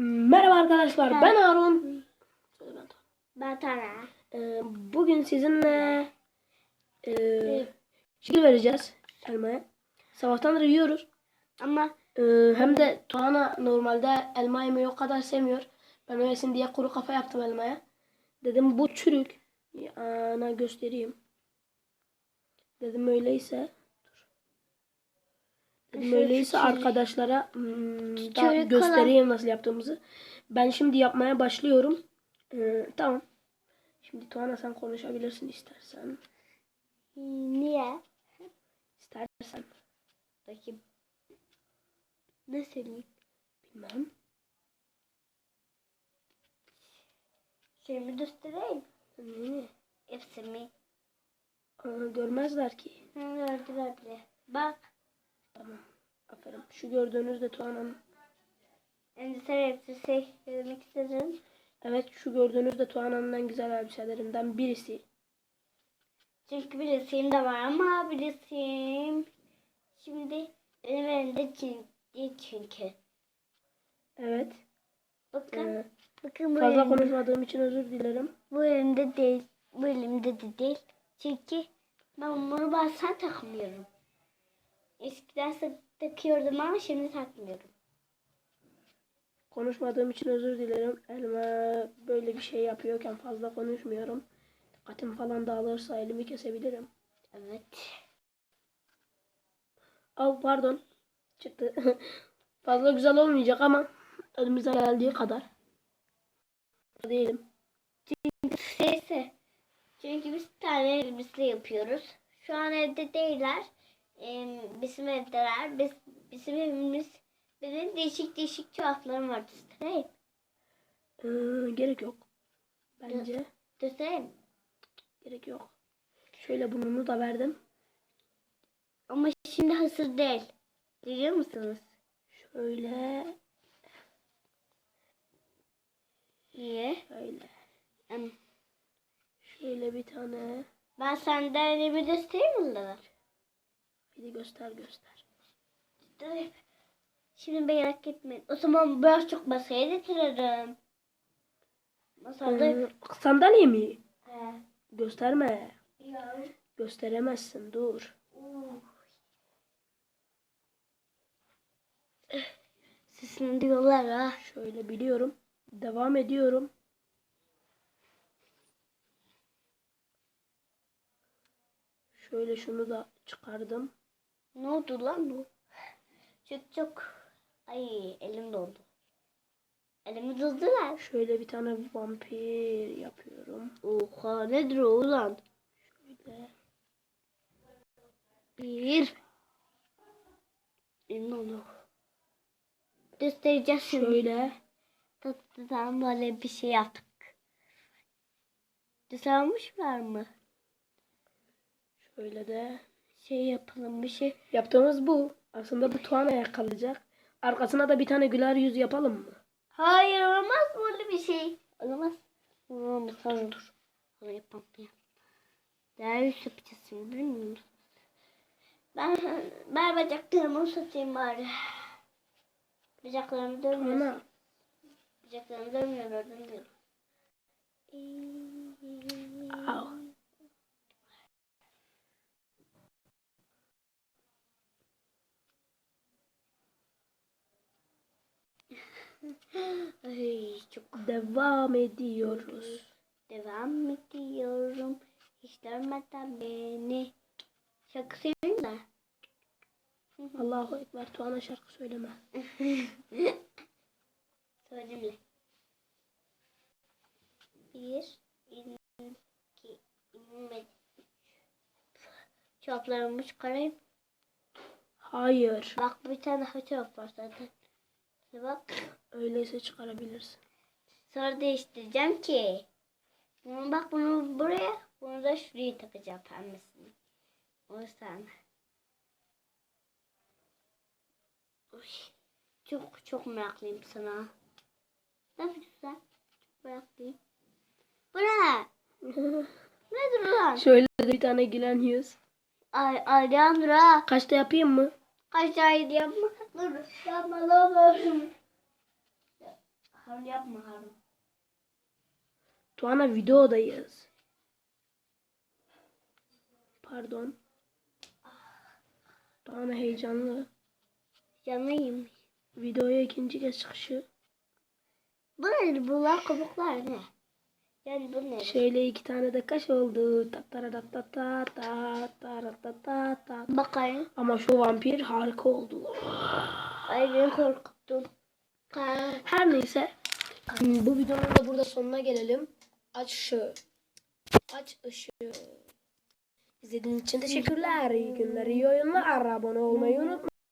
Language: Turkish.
Merhaba arkadaşlar ben ben Harun. Ben Tara. Ee, bugün sizinle e, şekil vereceğiz elmaya. Sabahtan yiyoruz. Ama Ee, hem de Tuana normalde elma yemeyi o kadar sevmiyor. Ben öylesin diye kuru kafa yaptım elmaya. Dedim bu çürük. Ana göstereyim. Dedim öyleyse. Dur. Dedim Şu öyleyse çürük. arkadaşlara hmm, da göstereyim nasıl yaptığımızı. Ben şimdi yapmaya başlıyorum. Ee, tamam. Şimdi Tuana sen konuşabilirsin istersen. niye? İstersen. Bakayım. Ne söyleyeyim? Bilmem. Şeyimi göstereyim. Ne? Hepsini. Aa, görmezler ki. Hı, Gördüler bile. Bak. Tamam. Aferin. Şu gördüğünüz de Tuana'nın. Endüstri şey demek istedim. Evet şu gördüğünüz de Tuana'nın en güzel elbiselerinden birisi. Çünkü bir resim de var ama bir resim şimdi benim elimde değil çünkü. Evet. Bakın. Ee, bakın bu fazla elimde, konuşmadığım için özür dilerim. bu elimde değil. Bu elimde de değil. Çünkü ben bunu bazen takmıyorum. Eskiden sık takıyordum ama şimdi takmıyorum. Konuşmadığım için özür dilerim. Elime böyle bir şey yapıyorken fazla konuşmuyorum. Dikkatim falan dağılırsa elimi kesebilirim. Evet. Av pardon. Çıktı. fazla güzel olmayacak ama elimizden geldiği kadar. Değilim. Neyse. Çünkü biz tane elimizle yapıyoruz. Şu an evde değiller. Ee, bizim evdeler. Biz, bizim evimiz benim değişik değişik tuhaflarım var. Göstereyim. Ee, gerek yok. Bence Göstereyim. gerek yok. Şöyle burnunu da verdim. Ama şimdi hazır değil. Biliyor musunuz? Şöyle Niye? şöyle. Em, Şöyle bir tane. Ben senden elimi göstereyim mi Hadi göster göster. Şimdi merak etmeyin. O zaman biraz çok masaya getiririm. Masada... Ee, sandalye mi? He. Gösterme. Ya. Gösteremezsin dur. Uh. Sesini diyorlar ha. Şöyle biliyorum. Devam ediyorum. Şöyle şunu da çıkardım. Ne oldu lan bu? Çok çok. Ay elim doldu. Elimi doldular. Şöyle bir tane vampir yapıyorum. Oha nedir o ulan? Şöyle. Bir. Elim doldu. Göstereceğiz şimdi. Şöyle. Tatlıdan böyle bir şey yaptık. Düzelmişler mı? Şöyle de. Şey yapalım bir şey. Yaptığımız bu. Aslında bu Tuana'ya kalacak. Arkasına da bir tane güler yüz yapalım mı? Hayır olmaz böyle bir şey. Olamaz. Olamaz. Hayır. Dur. Onu yapalım ya. Ders yapacağız şimdi. Ben, ben bacaklarımı satayım bari. Bacaklarımı dönmüyor. Tuana. Bacaklarımı dönmüyor diyorum. Au. Ay çok Devam ediyoruz. devam ediyorum. Hiç görmeden beni. Şarkı söyleyeyim de. Allahu Ekber. Tuana şarkı söyleme. Söyleyeyim de. Bir, iki, inmedi. Çoraplarımı çıkarayım. Hayır. Bak bir tane çorap var zaten. Bak. Öyleyse çıkarabilirsin. Sonra değiştireceğim ki. Bunu bak bunu buraya, bunu da şuraya takacağım pembesini. O yüzden. Uy, çok çok meraklıyım sana. Ne yapıyorsun? Çok meraklıyım. Bu ne? Nedir lan? Şöyle de bir tane gülen yüz. Ay, Alejandra. Kaçta yapayım mı? Kaç ay yapma. Dur. Yapma ne olur. Harun yapma Harun. Tuana videodayız. Pardon. Tuana heyecanlı. Yanayım. Videoya ikinci kez çıkışı. Bu ne? Bunlar kabuklar ne? Yani bu ne? Şöyle iki tane de kaş oldu. Ta ta ta ta ta ta ta ta ta ta. Bakayım. Ama şu vampir harika oldu. Ay beni korkuttun. Kar- Her neyse. Bu videonun da burada sonuna gelelim. Aç ışığı. Aç ışığı. İzlediğiniz için teşekkürler. İyi günler, iyi oyunlar. Abone olmayı unutmayın.